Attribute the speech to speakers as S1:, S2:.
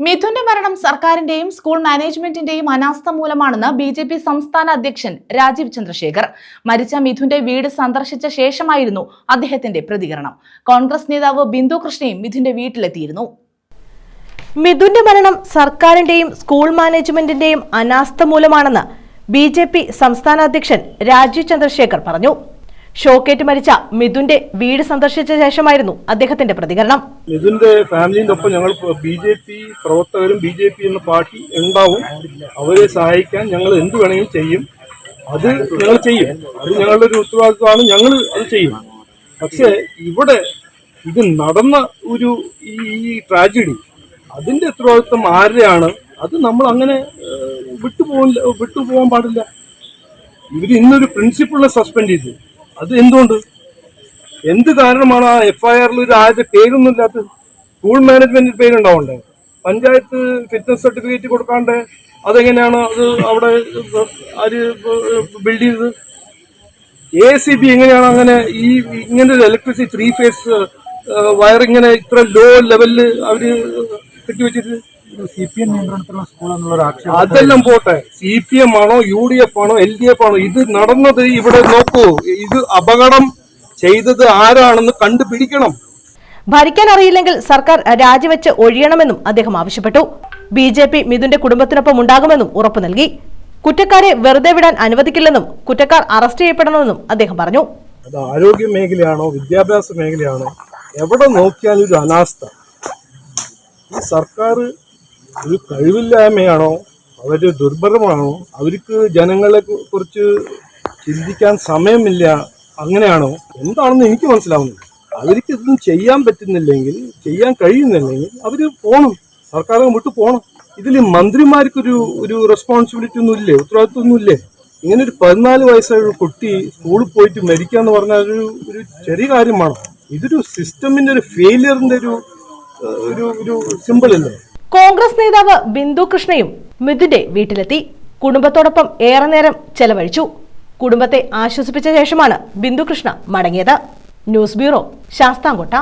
S1: മിഥുന്റെ മരണം സർക്കാരിന്റെയും സ്കൂൾ മാനേജ്മെന്റിന്റെയും അനാസ്ഥ മൂലമാണെന്ന് ബി ജെ പി സംസ്ഥാന അധ്യക്ഷൻ രാജീവ് ചന്ദ്രശേഖർ. മരിച്ച മിഥുന്റെ വീട് സന്ദർശിച്ച ശേഷമായിരുന്നു അദ്ദേഹത്തിന്റെ പ്രതികരണം. കോൺഗ്രസ് നേതാവ് ബിന്ദു കൃഷ്ണയും മിഥുന്റെ വീട്ടിലെത്തിയിരുന്നു.
S2: മിഥുന്റെ മരണം സർക്കാരിന്റെയും സ്കൂൾ മാനേജ്മെന്റിന്റെയും അനാസ്ഥ മൂലമാണെന്ന് ബി ജെ പി സംസ്ഥാന അധ്യക്ഷൻ രാജീവ് ചന്ദ്രശേഖർ പറഞ്ഞു. ഷോക്കേറ്റ് മരിച്ച മിഥുന്റെ വീട് സന്ദർശിച്ച ശേഷമായിരുന്നു അദ്ദേഹത്തിന്റെ പ്രതികരണം.
S3: മിഥുന്റെ ഫാമിലിന്റെ ഒപ്പം ഞങ്ങൾ ബി ജെ പി പ്രവർത്തകരും ബി ജെ പി എന്ന പാർട്ടി ഉണ്ടാവും. അവരെ സഹായിക്കാൻ ഞങ്ങൾ എന്ത് വേണമെങ്കിലും ചെയ്യും. അത് ഞങ്ങൾ ചെയ്യും. അത് ഞങ്ങളുടെ ഒരു ഉത്തരവാദിത്വമാണ്. ഞങ്ങൾ അത് ചെയ്യും. പക്ഷേ ഇവിടെ ഇത് നടന്ന ഒരു ഈ ട്രാജഡി അതിന്റെ ഉത്തരവാദിത്വം ആരുടെയാണ്? അത് നമ്മൾ അങ്ങനെ വിട്ടുപോകില്ല വിട്ടുപോകാൻ പാടില്ല. ഇവർ ഇന്നൊരു പ്രിൻസിപ്പിളിനെ സസ്പെൻഡ് ചെയ്തു. അത് എന്തുകൊണ്ട്? എന്ത് കാരണമാണ് ആ എഫ്ഐആറിൽ ഒരു ആരുടെ പേരൊന്നും ഇല്ലാത്തത് സ്കൂൾ മാനേജ്മെന്റിന്റെ പേരുണ്ടാവണ്ടേ? പഞ്ചായത്ത് ഫിറ്റ്നസ് സർട്ടിഫിക്കറ്റ് കൊടുക്കാണ്ട് അതെങ്ങനെയാണ് അത് അവിടെ ആര് ബിൽഡ് ചെയ്തത്? എ സി ബി എങ്ങനെയാണ് അങ്ങനെ ഈ ഇങ്ങനെ ഒരു ഇലക്ട്രിസിറ്റി ത്രീ ഫേസ് വയർ ഇങ്ങനെ ഇത്ര ലോ ലെവലിൽ അവർ കെട്ടിവെച്ചിട്ട്?
S4: സി പി എം നിയന്ത്രണത്തിലുള്ള സ്കൂൾ എന്നുള്ള ആക്ഷേപം
S3: അതെല്ലാം പോട്ടെ. സി പി എം ആണോ യു ഡി എഫ് ആണോ എൽ ഡി എഫ് ആണോ ഇത് നടന്നത് ഇവിടെ നോക്കൂ. ഇത് അപകടം ചെയ്തത് ആരാണെന്ന് കണ്ടുപിടിക്കണം.
S2: ഭരിക്കാൻ അറിയില്ലെങ്കിൽ സർക്കാർ രാജിവെച്ച് ഒഴിയണമെന്നും അദ്ദേഹം ആവശ്യപ്പെട്ടു. ബി ജെ പി മിഥുന്റെ കുടുംബത്തിനൊപ്പം ഉണ്ടാകുമെന്നും ഉറപ്പു നൽകി. കുറ്റക്കാരെ വെറുതെ വിടാൻ അനുവദിക്കില്ലെന്നും കുറ്റക്കാർ അറസ്റ്റ് ചെയ്യപ്പെടണമെന്നും അദ്ദേഹം പറഞ്ഞു.
S3: അത് ആരോഗ്യ മേഖലയാണോ വിദ്യാഭ്യാസ മേഖലയാണോ എവിടെ നോക്കിയാലും ഒരു അനാസ്ഥ. ഈ സർക്കാർ ഒരു കഴിവില്ലായ്മയാണോ? അവർ ദുർബലമാണോ? അവർക്ക് ജനങ്ങളെ കുറിച്ച് ചിന്തിക്കാൻ സമയമില്ല. അങ്ങനെയാണോ? എന്താണെന്ന് എനിക്ക് മനസ്സിലാവുന്നില്ല. അവർക്ക് ഇതൊന്നും ചെയ്യാൻ പറ്റുന്നില്ലെങ്കിൽ ചെയ്യാൻ കഴിയുന്നില്ലെങ്കിൽ അവർ പോകണം സർക്കാർ വിട്ടു പോകണം ഇതിൽ മന്ത്രിമാർക്കൊരു ഒരു റെസ്പോൺസിബിലിറ്റി ഒന്നും ഇല്ലേ? ഉത്തരവാദിത്വം ഒന്നും ഇല്ലേ? ഇങ്ങനെ ഒരു പതിനാല് വയസ്സായ ഒരു കുട്ടി സ്കൂളിൽ പോയിട്ട് മരിക്കുക എന്ന് പറഞ്ഞാൽ ഒരു ഒരു ചെറിയ കാര്യമാണ്. ഇതൊരു സിസ്റ്റമിന്റെ ഒരു ഫെയിലിയറിന്റെ ഒരു ഒരു ഒരു സിമ്പിൾ അല്ലേ?
S2: കോൺഗ്രസ് നേതാവ് ബിന്ദു കൃഷ്ണയും മിഥുന്റെ വീട്ടിലെത്തി. കുടുംബത്തോടൊപ്പം ഏറെ നേരം ചെലവഴിച്ചു. കുടുംബത്തെ ആശ്വസിപ്പിച്ച ശേഷമാണ് ബിന്ദു കൃഷ്ണ മടങ്ങിയത്. News bureau Sasthamkotta.